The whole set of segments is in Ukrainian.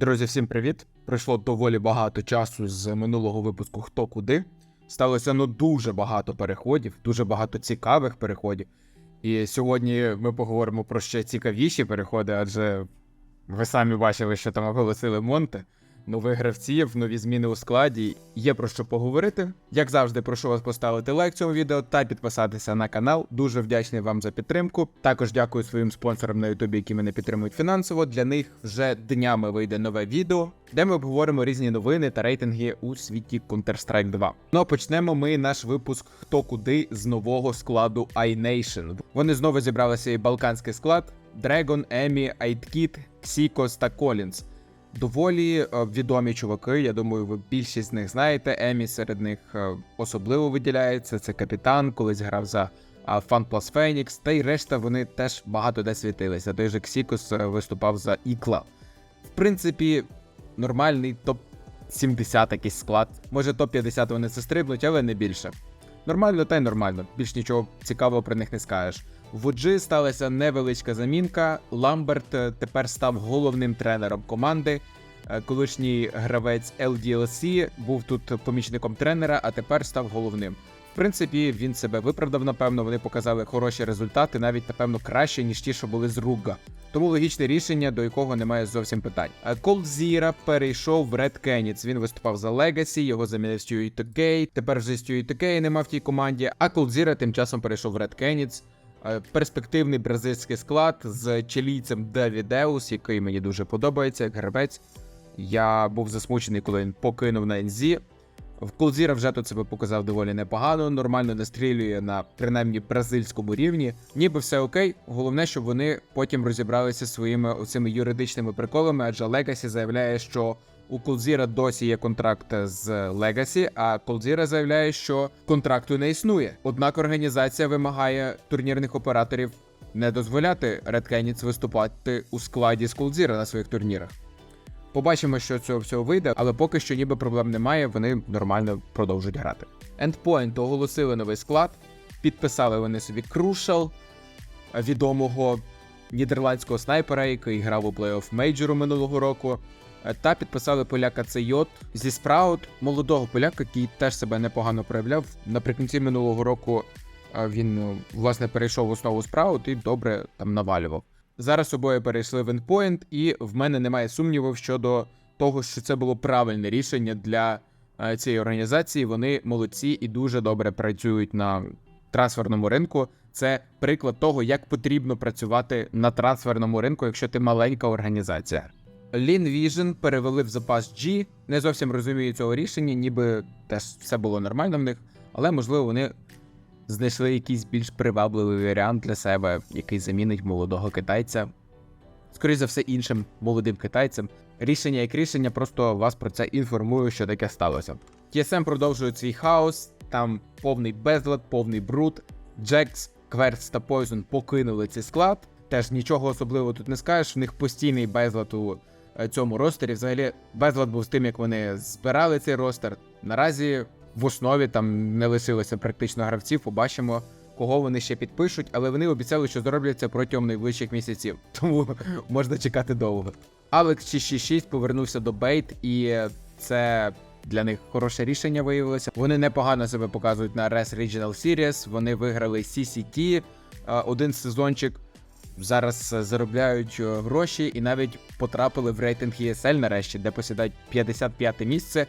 Друзі, всім привіт! Пройшло доволі багато часу з минулого випуску Хто куди. Сталося ну дуже багато переходів, дуже багато цікавих переходів. І сьогодні ми поговоримо про ще цікавіші переходи, адже ви самі бачили, що там оголосили Монте. Нових гравців, нові зміни у складі. Є про що поговорити. Як завжди, прошу вас поставити лайк цьому відео та підписатися на канал. Дуже вдячний вам за підтримку. Також дякую своїм спонсорам на Ютубі, які мене підтримують фінансово. Для них вже днями вийде нове відео, де ми обговоримо різні новини та рейтинги у світі Counter-Strike 2. Ну а почнемо ми наш випуск Хто куди з нового складу iNation. Вони знову зібралися і балканський склад: Dragon, Емі, Айткіт, Ксікос та Колінс. Доволі е, відомі чуваки. Я думаю, ви більшість з них знаєте. Емі серед них е, особливо виділяється. Це капітан, колись грав за Фан Плас Фенікс, та й решта вони теж багато де світилися. Той же Ксікос е, виступав за Ікла. В принципі, нормальний топ 70 якийсь склад. Може топ 50 вони це стрибнуть, але не більше. Нормально та й нормально. Більш нічого цікавого про них не скажеш. В OG сталася невеличка замінка. Ламберт е, тепер став головним тренером команди. Е, Колишній гравець LDLC був тут помічником тренера, а тепер став головним. В принципі, він себе виправдав, напевно, вони показали хороші результати, навіть напевно краще, ніж ті, що були з Руга. Тому логічне рішення, до якого немає зовсім питань. А Cold Zira перейшов в Red Canids. Він виступав за Legacy, його замінив Stewie Токей. Тепер вже Stewie Токей нема в тій команді. А Cold Zira тим часом перейшов в Red Canids. Е, Перспективний бразильський склад з чилійцем Девідеус, який мені дуже подобається, як гравець. Я був засмучений, коли він покинув на НЗ. В Колзіра вже тут себе показав доволі непогано, нормально настрілює на принаймні бразильському рівні. Ніби все окей. Головне, щоб вони потім розібралися зі своїми оцими юридичними приколами, адже Legacy заявляє, що у Колзіра досі є контракт з Legacy, а Колзіра заявляє, що контракту не існує. Однак організація вимагає турнірних операторів не дозволяти Red Canids виступати у складі з Колзіра на своїх турнірах. Побачимо, що цього всього вийде, але поки що ніби проблем немає, вони нормально продовжують грати. Endpoint оголосили новий склад, підписали вони собі Crucial, відомого нідерландського снайпера, який грав у плей-офф мейджору минулого року. Е, Та підписали поляка Цейот зі Спраут, молодого поляка, який теж себе непогано проявляв. Наприкінці минулого року е, він е, власне перейшов в основу Спраут і добре там навалював. Зараз обоє перейшли в Endpoint, і в мене немає сумнівів щодо того, що це було правильне рішення для цієї організації. Вони молодці і дуже добре працюють на трансферному ринку. Це приклад того, як потрібно працювати на трансферному ринку, якщо ти маленька організація. Lean Vision перевели в запас G. Не зовсім розумію цього рішення, ніби теж все було нормально в них, але можливо вони знайшли якийсь більш привабливий варіант для себе, який замінить молодого китайця. Скоріше за все, іншим молодим китайцям. Рішення як рішення, просто вас про це інформую, що таке сталося. TSM продовжує свій хаос, там повний безлад, повний бруд. Джекс, Кверц та Poison покинули цей склад. Теж нічого особливого тут не скажеш. В них постійний безлад у цьому ростері. Взагалі, безлад був з тим, як вони збирали цей ростер. Наразі в основі там не лишилося практично гравців. Побачимо, кого вони ще підпишуть, але вони обіцяли, що зроблять це протягом найближчих місяців. Тому можна чекати довго. Алекс 666 повернувся до Бейт, і це для них хороше рішення виявилося. Вони непогано себе показують на Res Regional Series. Вони виграли CCT е, один сезончик. Зараз заробляють е, гроші і навіть потрапили в рейтинг ESL нарешті, де посідають 55 місце.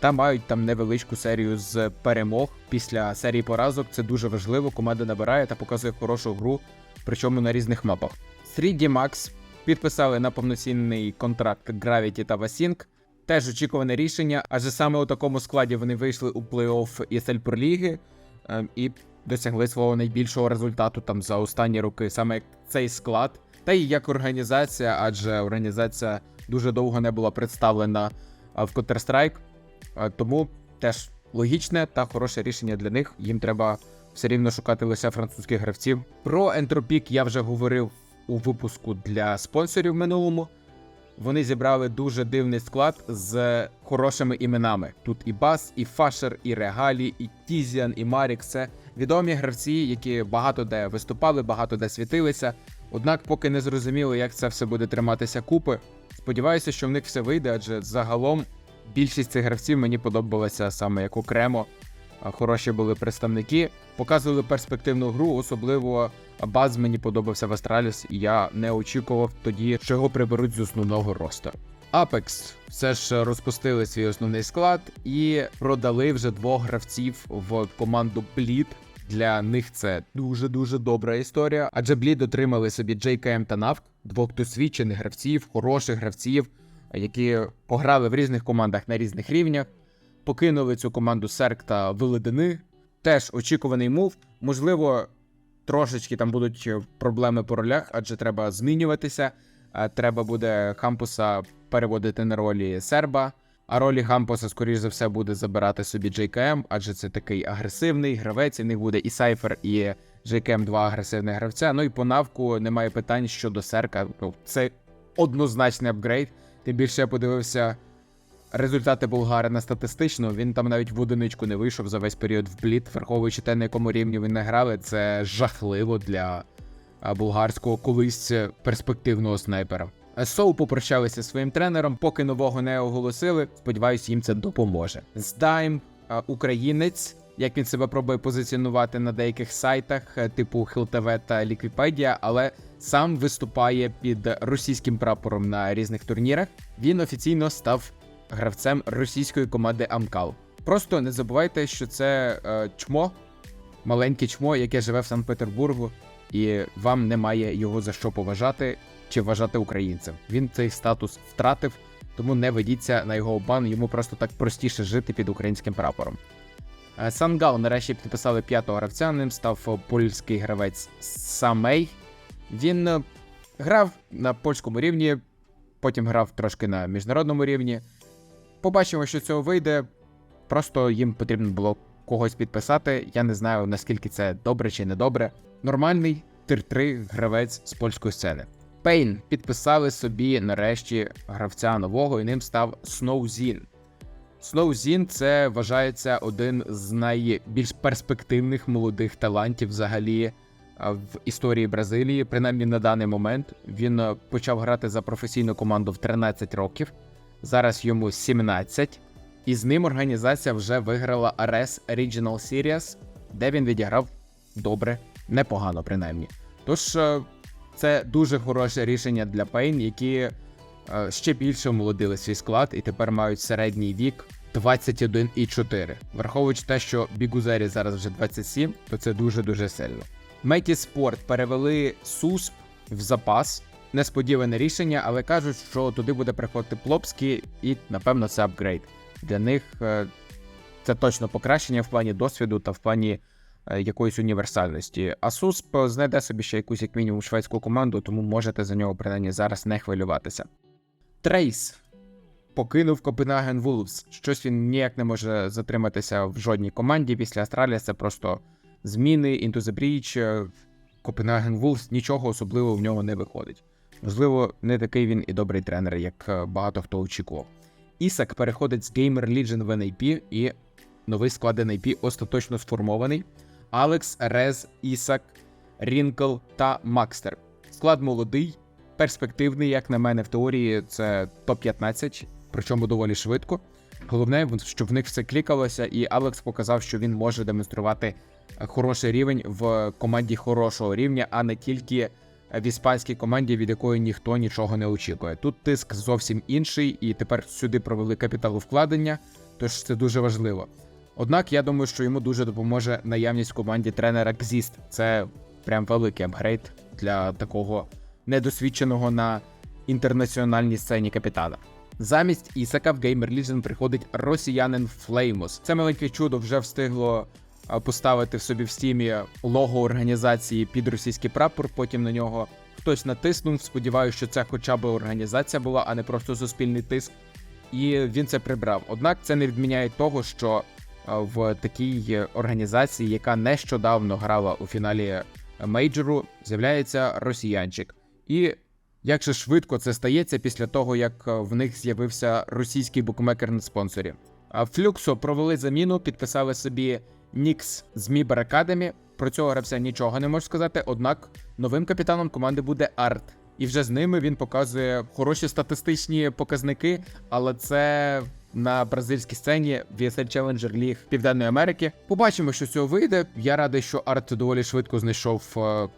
Та мають там невеличку серію з перемог після серії поразок. Це дуже важливо. Команда набирає та показує хорошу гру, причому на різних мапах. 3D Max підписали на повноцінний контракт Gravity та Vasync. Теж очікуване рішення, адже саме у такому складі вони вийшли у плей-офф ESL Pro Ліги ем, і досягли свого найбільшого результату там за останні роки, саме як цей склад, та й як організація, адже організація дуже довго не була представлена в Counter-Strike. Тому теж логічне та хороше рішення для них. Їм треба все рівно шукати лише французьких гравців. Про Entropik я вже говорив у випуску для спонсорів минулому. Вони зібрали дуже дивний склад з хорошими іменами. Тут і Бас, і Фашер, і Регалі, і Тізіан, і Марік. Це відомі гравці, які багато де виступали, багато де світилися. Однак, поки не зрозуміло, як це все буде триматися купи. Сподіваюся, що в них все вийде, адже загалом більшість цих гравців мені подобалася саме як окремо. Хороші були представники, показували перспективну гру, особливо баз мені подобався в Астраліс, і я не очікував тоді, що його приберуть з основного ростеру. Apex все ж розпустили свій основний склад і продали вже двох гравців в команду Bleed. Для них це дуже дуже добра історія. Адже Bleed отримали собі JKM та Навк, двох досвідчених гравців, хороших гравців, які пограли в різних командах на різних рівнях. Покинули цю команду Серк та Веледини. Теж очікуваний мув. Можливо, трошечки там будуть проблеми по ролях, адже треба змінюватися. Е, Треба буде Хампуса переводити на ролі серба. А ролі Хампуса, скоріш за все, буде забирати собі JKM, адже це такий агресивний гравець. і В них буде і Сайфер, і JKM два агресивних гравця. Ну і по навку немає питань щодо серка. Ну, це однозначний апгрейд. Тим більше я подивився результати Булгарина статистично. Він там навіть в одиничку не вийшов за весь період в бліт, враховуючи те, на якому рівні він не грали. Це жахливо для булгарського колись перспективного снайпера. Е, Соу попрощалися зі своїм тренером, поки нового не оголосили. Сподіваюсь, їм це допоможе. Здайм, українець, як він себе пробує позиціонувати на деяких сайтах, е, типу HillTV та Ліквіпедія, але сам виступає під російським прапором на різних турнірах. Він офіційно став гравцем російської команди Амкал. Просто не забувайте, що це е, чмо, маленьке чмо, яке живе в Санкт-Петербургу, і вам немає його за що поважати чи вважати українцем. Він цей статус втратив, тому не ведіться на його бан, йому просто так простіше жити під українським прапором. Е, Сангал нарешті підписали п'ятого гравця, ним став польський гравець Самей. Він е, грав на польському рівні, потім грав трошки на міжнародному рівні. Побачимо, що цього вийде. Просто їм потрібно було когось підписати. Я не знаю наскільки це добре чи не добре. Нормальний тир-3 гравець з польської сцени. Пейн підписали собі нарешті гравця нового, і ним став Сноузін. Сноузін це вважається один з найбільш перспективних молодих талантів взагалі в історії Бразилії. Принаймні на даний момент він е, почав грати за професійну команду в 13 років. Зараз йому 17. І з ним організація вже виграла Ares Regional Series, де він відіграв добре, непогано принаймні. Тож е, це дуже хороше рішення для Пейн, які е, ще більше омолодили свій склад і тепер мають середній вік 21,4. Враховуючи те, що Бігузері зараз вже 27, то це дуже-дуже сильно. Меті Спорт перевели СУСП в запас. Несподіване рішення, але кажуть, що туди буде приходити Плопський, і напевно це апгрейд. Для них е, це точно покращення в плані досвіду та в плані якоїсь універсальності. СУСП знайде собі ще якусь як мінімум шведську команду, тому можете за нього принаймні зараз не хвилюватися. Трейс покинув Копенгаген Вулфс. Щось він ніяк не може затриматися в жодній команді після Астралія. Це просто зміни Into the Breach, е, Копенгаген Вулфс, нічого особливого в нього не виходить. Можливо, не такий він і добрий тренер, як е, багато хто очікував. Ісак переходить з Gamer Legion в NAP, і новий склад NAP остаточно сформований. Алекс, Рез, Ісак, Рінкл та Макстер. Склад молодий, перспективний, як на мене, в теорії це топ-15, причому доволі швидко. Головне, щоб в них все клікалося, і Алекс показав, що він може демонструвати хороший рівень в команді хорошого рівня, а не тільки в іспанській команді, від якої ніхто нічого не очікує. Тут тиск зовсім інший, і тепер сюди провели капіталовкладення, тож це дуже важливо. Однак я думаю, що йому дуже допоможе наявність в команді тренера Кзіст. Це прям великий апгрейд для такого недосвідченого на інтернаціональній сцені капітана. Замість Ісака в Gamer Legion приходить росіянин Флеймус. Це маленьке чудо вже встигло поставити в собі в стімі лого організації під російський прапор. Потім на нього хтось натиснув. Сподіваюся, що це хоча б організація була, а не просто суспільний тиск. І він це прибрав. Однак це не відміняє того, що в такій організації, яка нещодавно грала у фіналі мейджору, з'являється росіянчик. І як же швидко це стається після того, як в них з'явився російський букмекер на спонсорі. А Флюксо провели заміну, підписали собі Нікс з Мібер Academy. Про цього гравця нічого не можу сказати. Однак новим капітаном команди буде Арт. і вже з ними він показує хороші статистичні показники, але це. На бразильській сцені VSL Challenger League Південної Америки. Побачимо, що з цього вийде. Я радий, що Арт доволі швидко знайшов е,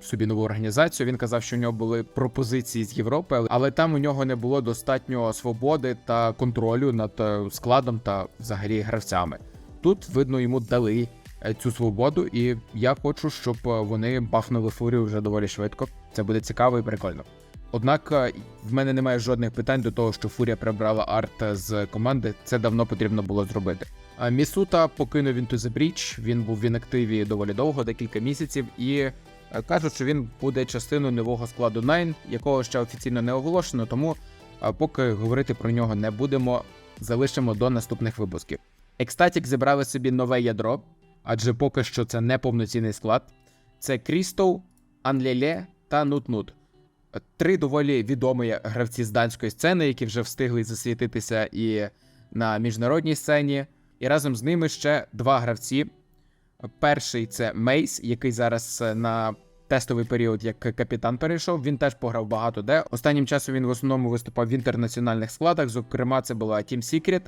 собі нову організацію. Він казав, що у нього були пропозиції з Європи, але- там у нього не було достатньо свободи та контролю над е, складом та взагалі гравцями. Тут видно йому дали е, цю свободу, і я хочу, щоб вони бафнули фурію вже доволі швидко. Це буде цікаво і прикольно. Однак е, в мене немає жодних питань до того, що Фурія прибрала арт з команди. Це давно потрібно було зробити. Місута покинув Into the Breach, Він був в інактиві доволі довго, декілька місяців, і е, кажуть, що він буде частиною нового складу Nine, якого ще офіційно не оголошено. Тому е, поки говорити про нього не будемо, залишимо до наступних випусків. Екстатік зібрали собі нове ядро, адже поки що це не повноцінний склад. Це Крістоу, Анлеле та Нут-Нут. Три доволі відомі гравці з данської сцени, які вже встигли засвітитися і на міжнародній сцені. І разом з ними ще два гравці. Перший це Мейс, який зараз е, на тестовий період як капітан перейшов. Він теж пограв багато де. Останнім часом він в основному виступав в інтернаціональних складах. Зокрема, це була Team Secret.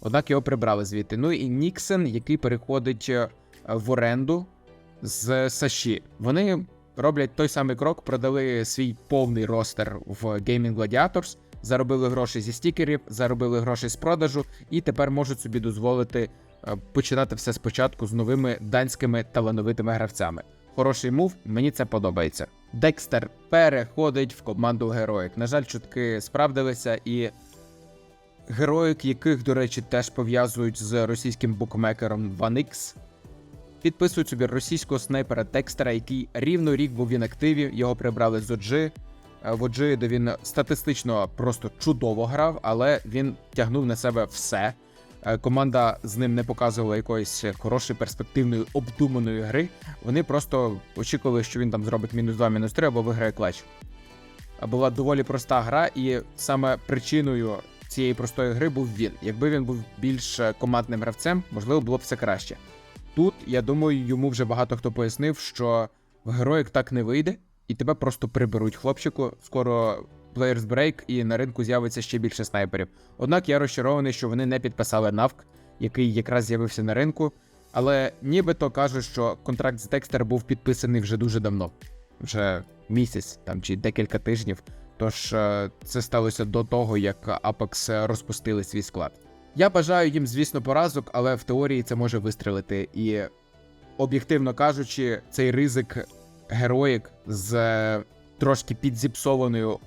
Однак його прибрали звідти. Ну і Ніксен, який переходить е, в оренду з Саші. Вони роблять той самий крок, продали свій повний ростер в Gaming Gladiators, заробили гроші зі стікерів, заробили гроші з продажу, і тепер можуть собі дозволити е, починати все спочатку з новими данськими талановитими гравцями. Хороший мув, мені це подобається. Декстер переходить в команду героїк. На жаль, чутки справдилися, і героїк, яких, до речі, теж пов'язують з російським букмекером OneX, підписують собі російського снайпера Декстера, який рівно рік був в інактиві. Його прибрали з OG. Е, В OG, де він статистично просто чудово грав, але він тягнув на себе все. Е, Команда з ним не показувала якоїсь хорошої перспективної обдуманої гри. Вони просто очікували, що він там зробить мінус 2, мінус 3 або виграє клач. Була доволі проста гра, і саме причиною цієї простої гри був він. Якби він був більш командним гравцем, можливо, було б все краще. Тут, я думаю, йому вже багато хто пояснив, що в героїк так не вийде, і тебе просто приберуть хлопчику. Скоро Players Break і на ринку з'явиться ще більше снайперів. Однак я розчарований, що вони не підписали навк, який якраз з'явився на ринку. Але нібито кажуть, що контракт з Декстер був підписаний вже дуже давно, вже місяць там чи декілька тижнів. Тож е, це сталося до того, як Apex розпустили свій склад. Я бажаю їм, звісно, поразок, але в теорії це може вистрелити. І об'єктивно кажучи, цей ризик героїк з е, трошки підзіпсованою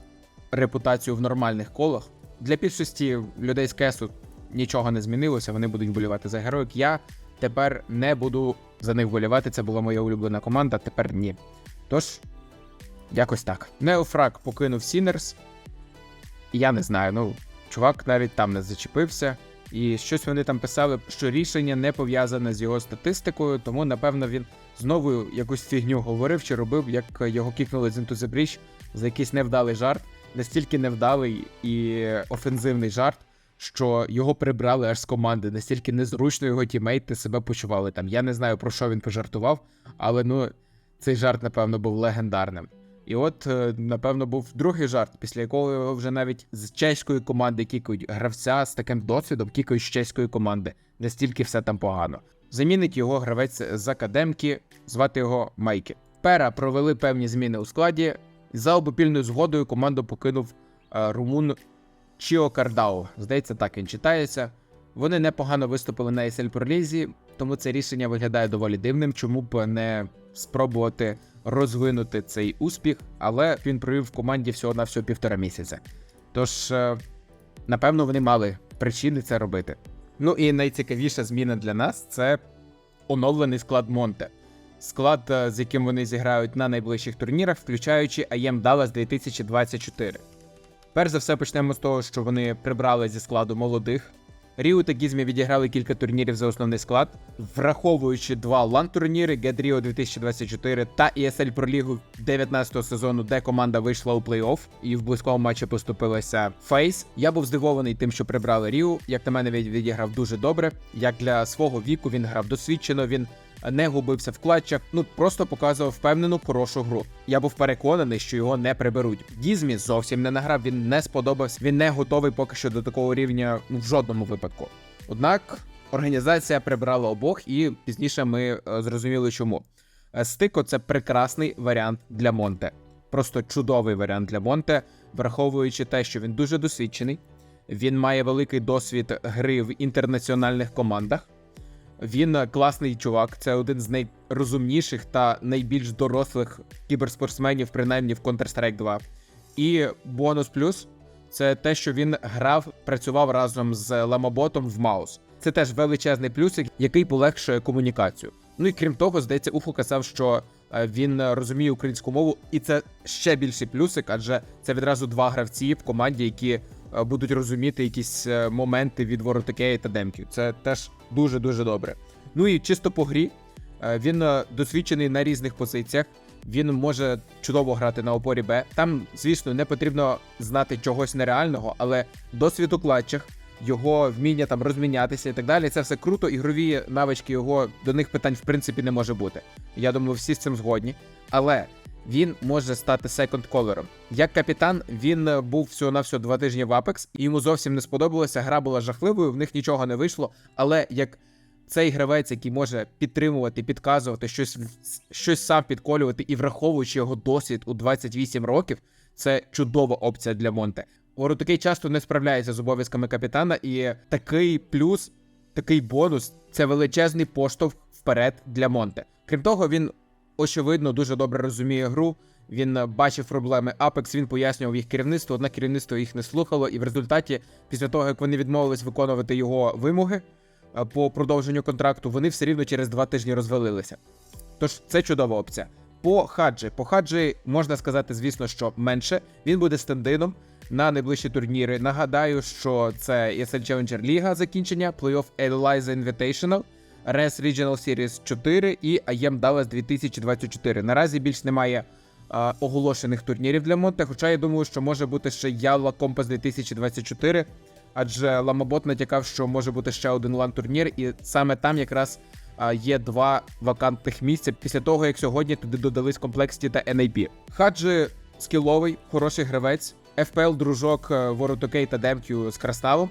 репутацією в нормальних колах. Для більшості людей з кесу нічого не змінилося, вони будуть болівати за героїк. Я тепер не буду за них болівати. Це була моя улюблена команда, тепер ні. Тож, якось так. Неофраг покинув Сінерс. Я не знаю, ну, чувак навіть там не зачепився. І щось вони там писали, що рішення не пов'язане з його статистикою, тому напевно він знову якусь фігню говорив чи робив, як його кікнули з Breach за якийсь невдалий жарт, настільки невдалий і офензивний жарт, що його прибрали аж з команди, настільки незручно його тімейти себе почували там. Я не знаю про що він пожартував, але ну цей жарт, напевно, був легендарним. І от, е, напевно, був другий жарт, після якого його вже навіть з чеської команди кікають гравця з таким досвідом, кікають з чеської команди. Настільки все там погано. Замінить його гравець з академки, звати його Майки. Пера провели певні зміни у складі. За обопільною згодою команду покинув е, румун Чіо Кардао. Здається, так він читається. Вони непогано виступили на ESL Pro тому це рішення виглядає доволі дивним, чому б не спробувати розвинути цей успіх, але він провів в команді всього на всього півтора місяця. Тож, е, напевно, вони мали причини це робити. Ну і найцікавіша зміна для нас це оновлений склад Монте. Склад, е, з яким вони зіграють на найближчих турнірах, включаючи IEM Dallas 2024. Перш за все почнемо з того, що вони прибрали зі складу молодих. Ріу та Гізмі відіграли кілька турнірів за основний склад, враховуючи два лан-турніри Rio 2024 та ESL Pro League 19 сезону, де команда вийшла у плей-офф і в близькому матчі поступилася Фейс. Я був здивований тим, що прибрали Ріу. Як на мене, він відіграв дуже добре. Як для свого віку він грав досвідчено. Він не губився в клатчах, ну просто показував впевнену хорошу гру. Я був переконаний, що його не приберуть. Дізмі зовсім не награв, він не сподобався, він не готовий поки що до такого рівня ну, в жодному випадку. Однак організація прибрала обох, і пізніше ми е, зрозуміли, чому. Е, Стико це прекрасний варіант для Монте. Просто чудовий варіант для Монте, враховуючи те, що він дуже досвідчений, він має великий досвід гри в інтернаціональних командах. Він е, класний чувак, це один з найрозумніших та найбільш дорослих кіберспортсменів, принаймні в Counter-Strike 2. І бонус плюс це те, що він грав, працював разом з Ламоботом в Маус. Це теж величезний плюсик, який полегшує комунікацію. Ну і крім того, здається, Уфо казав, що е, він розуміє українську мову, і це ще більший плюсик, адже це відразу два гравці в команді, які будуть розуміти якісь е, моменти від Воротикеї та Демків. Це теж дуже дуже добре. Ну і чисто по грі е, він е, досвідчений на різних позиціях. Він може чудово грати на опорі Б. Там, звісно, не потрібно знати чогось нереального, але досвід у клатчах, його вміння там розмінятися і так далі. Це все круто. Ігрові навички його до них питань в принципі не може бути. Я думаю, всі з цим згодні. Але він може стати секонд-колером. Як капітан, він е, був всього на всього два тижні в Apex, і йому зовсім не сподобалося. Гра була жахливою, в них нічого не вийшло. Але як цей гравець, який може підтримувати, підказувати, щось, щось сам підколювати і враховуючи його досвід у 28 років, це чудова опція для Монте. Воротокей часто не справляється з обов'язками капітана, і такий плюс, такий бонус це величезний поштовх вперед для Монте. Крім того, він очевидно дуже добре розуміє гру. Він е, бачив проблеми Apex, він пояснював їх керівництву, однак керівництво їх не слухало, і в результаті, після того як вони відмовились виконувати його вимоги е, по продовженню контракту, вони все рівно через два тижні розвалилися. Тож це чудова опція. По хаджі. По хаджі можна сказати, звісно, що менше. Він буде стендином на найближчі турніри. Нагадаю, що це ESL Challenger Ліга закінчення, плей-офф Eliza Invitational, RES Regional Series 4 і IEM Dallas 2024. Наразі більш немає а, оголошених турнірів для Монте, хоча я думаю, що може бути ще Яла Компас 2024, адже Ламабот натякав, що може бути ще один лан-турнір, і саме там якраз є два вакантних місця після того, як сьогодні туди додались комплексті та NAP. Хаджи скіловий, хороший гравець, FPL дружок е, Воротокей та Демкю з Краставом.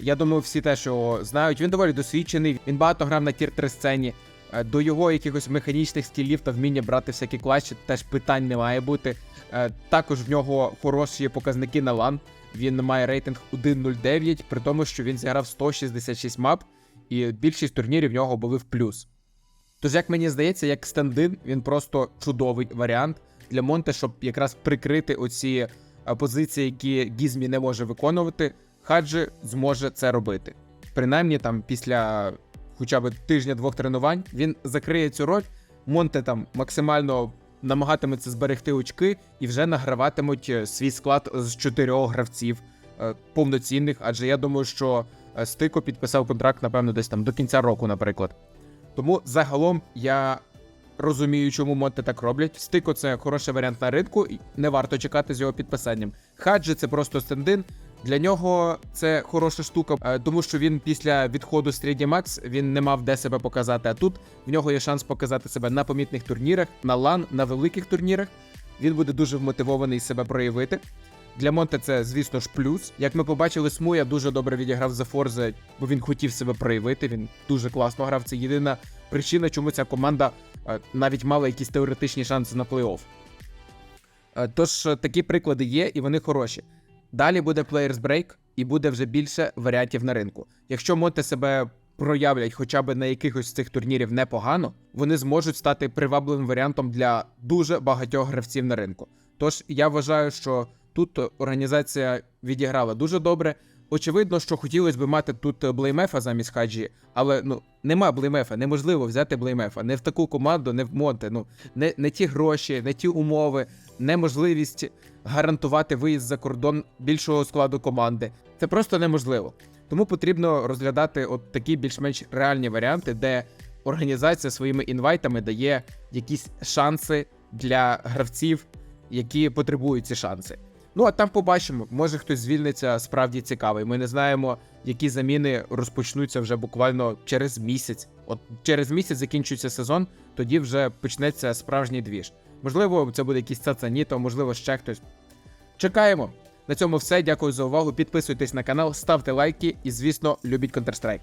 Я думаю, всі теж його знають. Він доволі досвідчений. Він багато грав на тір 3 сцені. Е, До його якихось механічних скілів та вміння брати всякі клатчі теж питань не має бути. Е, Також в нього хороші показники на лан. Він має рейтинг 1.09, при тому, що він зіграв 166 мап, і більшість турнірів в нього були в плюс. Тож, як мені здається, як стендин, він просто чудовий варіант для Монте, щоб якраз прикрити оці е, позиції, які Гізмі не може виконувати. Хаджі зможе це робити. Принаймні, там після хоча б тижня-двох тренувань він закриє цю роль. Монте там максимально намагатиметься зберегти очки і вже награватимуть е, свій склад з чотирьох гравців е, повноцінних. Адже я думаю, що е, Стико підписав контракт, напевно, десь там до кінця року, наприклад. Тому загалом я розумію, чому Монте так роблять. Стико це хороший варіант на ринку, не варто чекати з його підписанням. Хаджі це просто стендин. Для нього це хороша штука, е, тому що він після відходу з 3D Max він не мав де себе показати. А тут в нього є шанс показати себе на помітних турнірах, на лан, на великих турнірах. Він буде дуже вмотивований себе проявити. Для Монте це, звісно ж, плюс. Як ми побачили, Смуя дуже добре відіграв за Форзе, бо він хотів себе проявити. Він дуже класно грав. Це єдина причина, чому ця команда е, навіть мала якісь теоретичні шанси на плей-офф. Е, Тож такі приклади є, і вони хороші. Далі буде Players Break, і буде вже більше варіантів на ринку. Якщо Монте себе проявлять хоча б на якихось з цих турнірів непогано, вони зможуть стати привабливим варіантом для дуже багатьох гравців на ринку. Тож я вважаю, що тут організація відіграла дуже добре. Очевидно, що хотілося б мати тут Блеймефа замість Хаджі, але ну нема Блеймефа, неможливо взяти Блеймефа. Не в таку команду, не в Монте. Ну не, не ті гроші, не ті умови, неможливість гарантувати виїзд за кордон більшого складу команди. Це просто неможливо. Тому потрібно розглядати от такі більш-менш реальні варіанти, де організація своїми інвайтами дає якісь шанси для гравців, які потребують ці шанси. Ну а там побачимо, може хтось звільниться справді цікавий. Ми не знаємо, які заміни розпочнуться вже буквально через місяць. От через місяць закінчується сезон, тоді вже почнеться справжній двіж. Можливо, це буде якийсь цацаніто, можливо, ще хтось. Чекаємо. На цьому все. Дякую за увагу. Підписуйтесь на канал, ставте лайки і, звісно, любіть Counter-Strike.